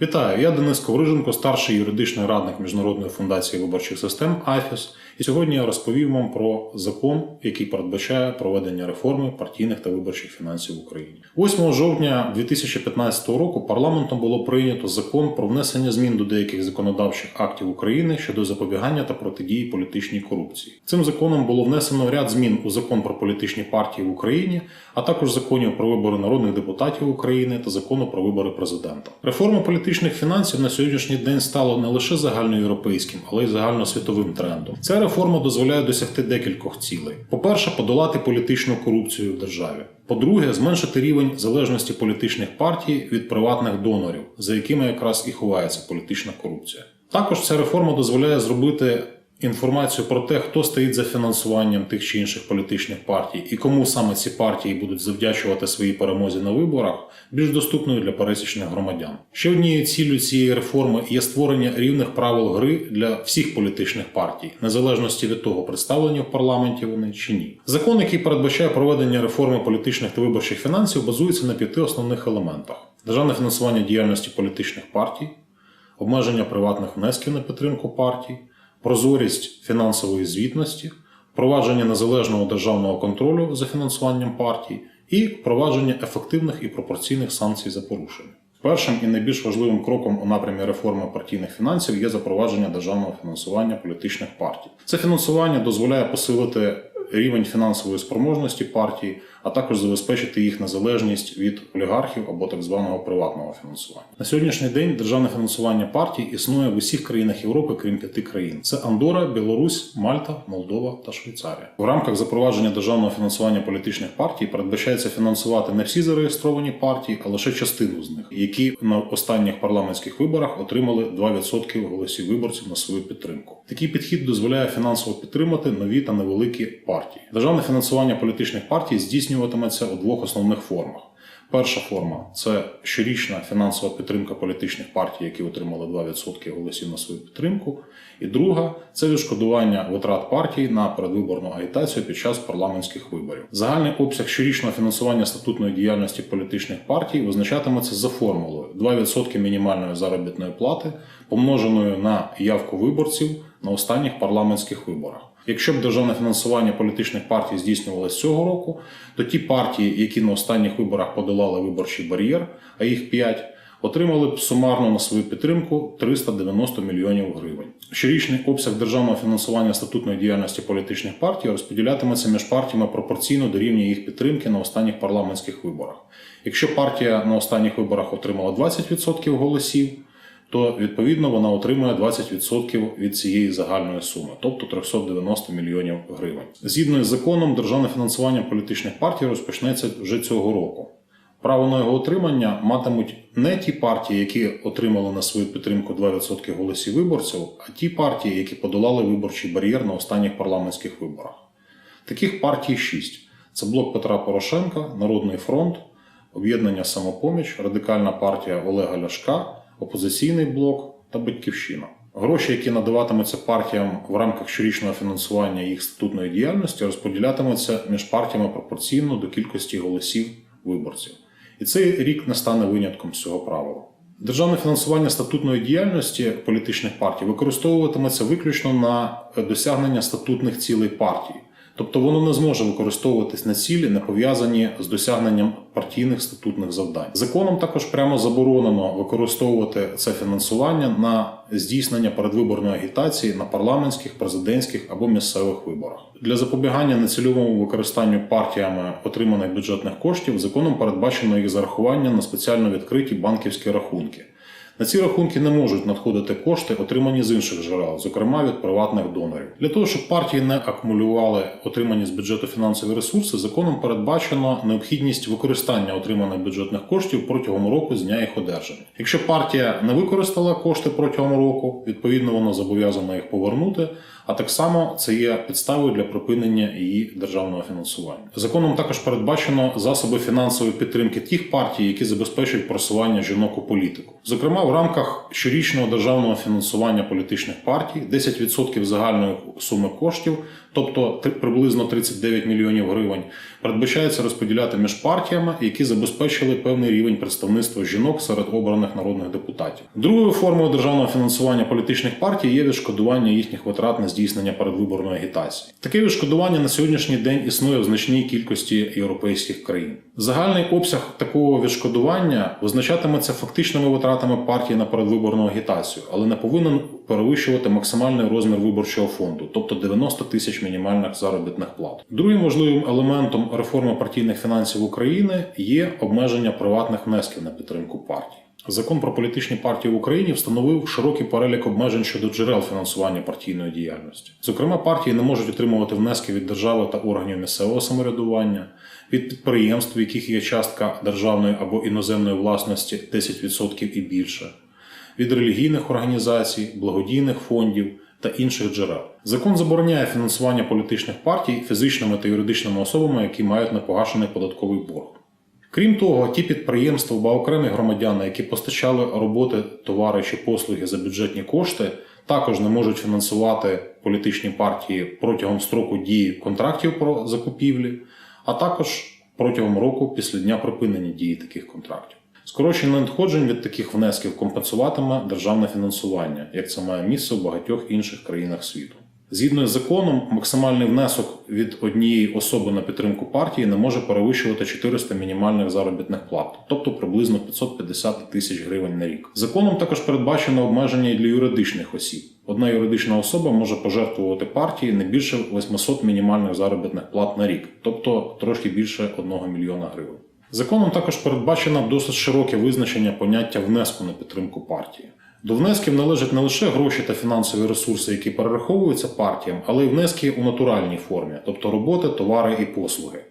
Вітаю, я Денис Ковриженко, старший юридичний радник Міжнародної фундації виборчих систем АФІС. І сьогодні я розповім вам про закон, який передбачає проведення реформи партійних та виборчих фінансів в Україні. 8 жовтня 2015 року парламентом було прийнято закон про внесення змін до деяких законодавчих актів України щодо запобігання та протидії політичній корупції. Цим законом було внесено ряд змін у закон про політичні партії в Україні, а також законів про вибори народних депутатів України та закону про вибори президента. Реформа політичних фінансів на сьогоднішній день стала не лише загальноєвропейським, але й загальносвітовим трендом. Ця реформа дозволяє досягти декількох цілей: по-перше, подолати політичну корупцію в державі. По-друге, зменшити рівень залежності політичних партій від приватних донорів, за якими якраз і ховається політична корупція. Також ця реформа дозволяє зробити інформацію про те, хто стоїть за фінансуванням тих чи інших політичних партій і кому саме ці партії будуть завдячувати своїй перемозі на виборах, більш доступною для пересічних громадян. Ще однією ціллю цієї реформи є створення рівних правил гри для всіх політичних партій, незалежності від того, представлені в парламенті вони чи ні. Закон, який передбачає проведення реформи політичних та виборчих фінансів, базується на п'яти основних елементах: державне фінансування діяльності політичних партій, обмеження приватних внесків на підтримку партій, прозорість фінансової звітності, впровадження незалежного державного контролю за фінансуванням партій і впровадження ефективних і пропорційних санкцій за порушення. Першим і найбільш важливим кроком у напрямі реформи партійних фінансів є запровадження державного фінансування політичних партій. Це фінансування дозволяє посилити рівень фінансової спроможності партії, а також забезпечити їх незалежність від олігархів або так званого приватного фінансування. На сьогоднішній день державне фінансування партій існує в усіх країнах Європи, крім п'яти країн: це Андора, Білорусь, Мальта, Молдова та Швейцарія. В рамках запровадження державного фінансування політичних партій передбачається фінансувати не всі зареєстровані партії, а лише частину з них, які на останніх парламентських виборах отримали 2% голосів виборців на свою підтримку. Такий підхід дозволяє фінансово підтримати нові та невеликі партії. Державне фінансування політичних партій здійснюватиметься у двох основних формах. Перша форма це щорічна фінансова підтримка політичних партій, які отримали 2% голосів на свою підтримку. І друга це відшкодування витрат партій на передвиборну агітацію під час парламентських виборів. Загальний обсяг щорічного фінансування статутної діяльності політичних партій визначатиметься за формулою 2% мінімальної заробітної плати, помноженою на явку виборців на останніх парламентських виборах. Якщо б державне фінансування політичних партій здійснювалося цього року, то ті партії, які на останніх виборах подолали виборчий бар'єр, а їх 5, отримали б сумарно на свою підтримку 390 мільйонів гривень. Щорічний обсяг державного фінансування статутної діяльності політичних партій розподілятиметься між партіями пропорційно до рівня їх підтримки на останніх парламентських виборах. Якщо партія на останніх виборах отримала 20% голосів, то відповідно вона отримує 20% від цієї загальної суми, тобто 390 мільйонів гривень. Згідно з законом, державне фінансування політичних партій розпочнеться вже цього року. Право на його отримання матимуть не ті партії, які отримали на свою підтримку 2% голосів виборців, а ті партії, які подолали виборчий бар'єр на останніх парламентських виборах. Таких партій шість: це блок Петра Порошенка, Народний фронт, Об'єднання Самопоміч, Радикальна партія Олега Ляшка, Опозиційний блок та Батьківщина. Гроші, які надаватимуться партіям в рамках щорічного фінансування їх статутної діяльності, розподілятимуться між партіями пропорційно до кількості голосів виборців. І цей рік не стане винятком з цього правила. Державне фінансування статутної діяльності політичних партій використовуватиметься виключно на досягнення статутних цілей партії. Тобто воно не зможе використовуватись на цілі, не пов'язані з досягненням партійних статутних завдань. Законом також прямо заборонено використовувати це фінансування на здійснення передвиборної агітації на парламентських, президентських або місцевих виборах. Для запобігання нецільовому використанню партіями отриманих бюджетних коштів законом передбачено їх зарахування на спеціально відкриті банківські рахунки. На ці рахунки не можуть надходити кошти, отримані з інших джерел, зокрема від приватних донорів. Для того, щоб партії не акумулювали отримані з бюджету фінансові ресурси, законом передбачено необхідність використання отриманих бюджетних коштів протягом року з дня їх одержання. Якщо партія не використала кошти протягом року, відповідно вона зобов'язана їх повернути. А так само це є підставою для припинення її державного фінансування. Законом також передбачено засоби фінансової підтримки тих партій, які забезпечують просування жінок у політику. Зокрема, в рамках щорічного державного фінансування політичних партій 10% загальної суми коштів, тобто приблизно 39 мільйонів гривень, передбачається розподіляти між партіями, які забезпечили певний рівень представництва жінок серед обраних народних депутатів. Другою формою державного фінансування політичних партій є відшкодування їхніх витрат на здійснення передвиборної агітації. Таке відшкодування на сьогоднішній день існує в значній кількості європейських країн. Загальний обсяг такого відшкодування визначатиметься фактичними витратами партії на передвиборну агітацію, але не повинен перевищувати максимальний розмір виборчого фонду, тобто 90 тисяч мінімальних заробітних плат. Другим важливим елементом реформи партійних фінансів України є обмеження приватних внесків на підтримку партій. Закон про політичні партії в Україні встановив широкий перелік обмежень щодо джерел фінансування партійної діяльності. Зокрема, партії не можуть отримувати внески від держави та органів місцевого самоврядування, від підприємств, в яких є частка державної або іноземної власності 10% і більше, від релігійних організацій, благодійних фондів та інших джерел. Закон забороняє фінансування політичних партій фізичними та юридичними особами, які мають непогашений податковий борг. Крім того, ті підприємства або окремі громадяни, які постачали роботи, товари чи послуги за бюджетні кошти, також не можуть фінансувати політичні партії протягом строку дії контрактів про закупівлі, а також протягом року після дня припинення дії таких контрактів. Скорочення надходжень від таких внесків компенсуватиме державне фінансування, як це має місце в багатьох інших країнах світу. Згідно з законом, максимальний внесок від однієї особи на підтримку партії не може перевищувати 400 мінімальних заробітних плат, тобто приблизно 550 тисяч гривень на рік. Законом також передбачено обмеження для юридичних осіб. Одна юридична особа може пожертвувати партії не більше 800 мінімальних заробітних плат на рік, тобто трошки більше 1 мільйона гривень. Законом також передбачено досить широке визначення поняття внеску на підтримку партії. До внесків належать не лише гроші та фінансові ресурси, які перераховуються партіям, але й внески у натуральній формі, тобто роботи, товари і послуги.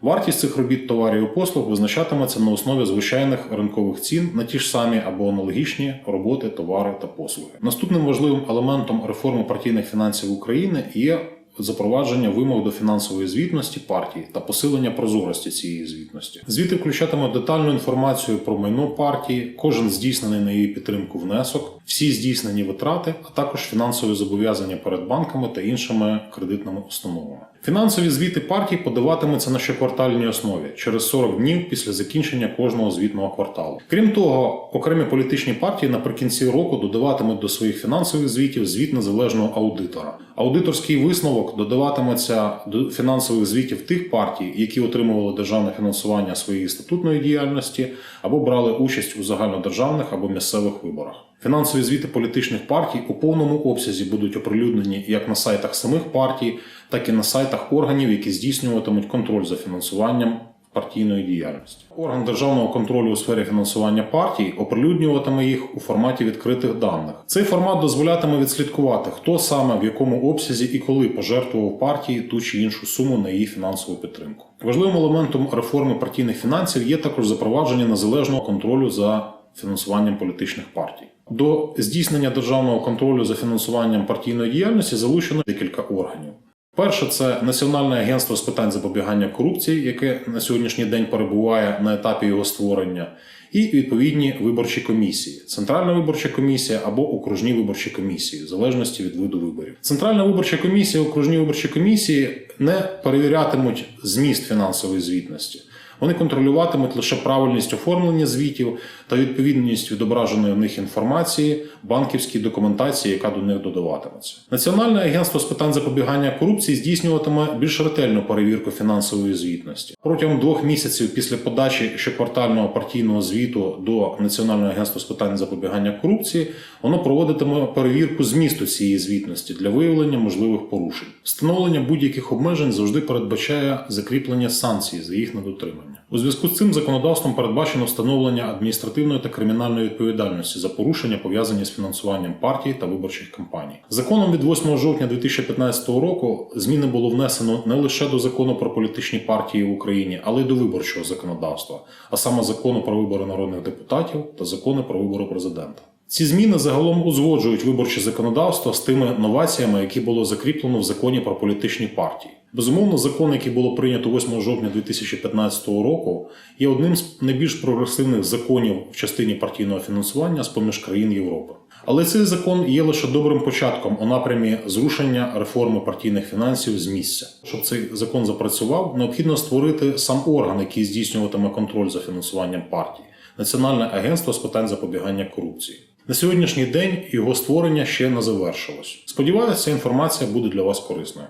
Вартість цих робіт, товарів і послуг визначатиметься на основі звичайних ринкових цін на ті ж самі або аналогічні роботи, товари та послуги. Наступним важливим елементом реформи партійних фінансів України є запровадження вимог до фінансової звітності партії та посилення прозорості цієї звітності. Звіти включатимуть детальну інформацію про майно партії, кожен здійснений на її підтримку внесок, всі здійснені витрати, а також фінансові зобов'язання перед банками та іншими кредитними установами. Фінансові звіти партій подаватимуться на щоквартальній основі через 40 днів після закінчення кожного звітного кварталу. Крім того, окремі політичні партії наприкінці року додаватимуть до своїх фінансових звітів звіт незалежного аудитора. Аудиторський висновок додаватиметься до фінансових звітів тих партій, які отримували державне фінансування своєї статутної діяльності або брали участь у загальнодержавних або місцевих виборах. Фінансові звіти політичних партій у повному обсязі будуть оприлюднені як на сайтах самих партій, так і на сайтах органів, які здійснюватимуть контроль за фінансуванням партійної діяльності. Орган державного контролю у сфері фінансування партій оприлюднюватиме їх у форматі відкритих даних. Цей формат дозволятиме відслідкувати, хто саме в якому обсязі і коли пожертвував партії ту чи іншу суму на її фінансову підтримку. Важливим елементом реформи партійних фінансів є також запровадження незалежного контролю за фінансуванням політичних партій. До здійснення державного контролю за фінансуванням партійної діяльності залучено декілька органів. Перше це Національне агентство з питань запобігання корупції, яке на сьогоднішній день перебуває на етапі його створення, і відповідні виборчі комісії, Центральна виборча комісія або окружні виборчі комісії, в залежності від виду виборів. Центральна виборча комісія, окружні виборчі комісії не перевірятимуть зміст фінансової звітності. Вони контролюватимуть лише правильність оформлення звітів та відповідність відображеної в них інформації банківській документації, яка до них додаватиметься. Національне агентство з питань запобігання корупції здійснюватиме більш ретельну перевірку фінансової звітності протягом двох місяців після подачі щоквартального партійного звіту до Національного агентства з питань запобігання корупції. Воно проводитиме перевірку змісту цієї звітності для виявлення можливих порушень. Встановлення будь-яких обмежень завжди передбачає закріплення санкцій за їх недотримання. У зв'язку з цим законодавством передбачено встановлення адміністративної та кримінальної відповідальності за порушення, пов'язані з фінансуванням партій та виборчих кампаній. Законом від 8 жовтня 2015 року зміни було внесено не лише до закону про політичні партії в Україні, але й до виборчого законодавства, а саме закону про вибори народних депутатів та закони про вибори президента. Ці зміни загалом узгоджують виборче законодавство з тими новаціями, які було закріплено в законі про політичні партії. Безумовно, закон, який було прийнято 8 жовтня 2015 року, є одним з найбільш прогресивних законів в частині партійного фінансування з поміж країн Європи. Але цей закон є лише добрим початком у напрямі зрушення реформи партійних фінансів з місця. Щоб цей закон запрацював, необхідно створити сам орган, який здійснюватиме контроль за фінансуванням партій Національне агентство з питань запобігання корупції. На сьогоднішній день його створення ще не завершилось. Сподіваюся, ця інформація буде для вас корисною.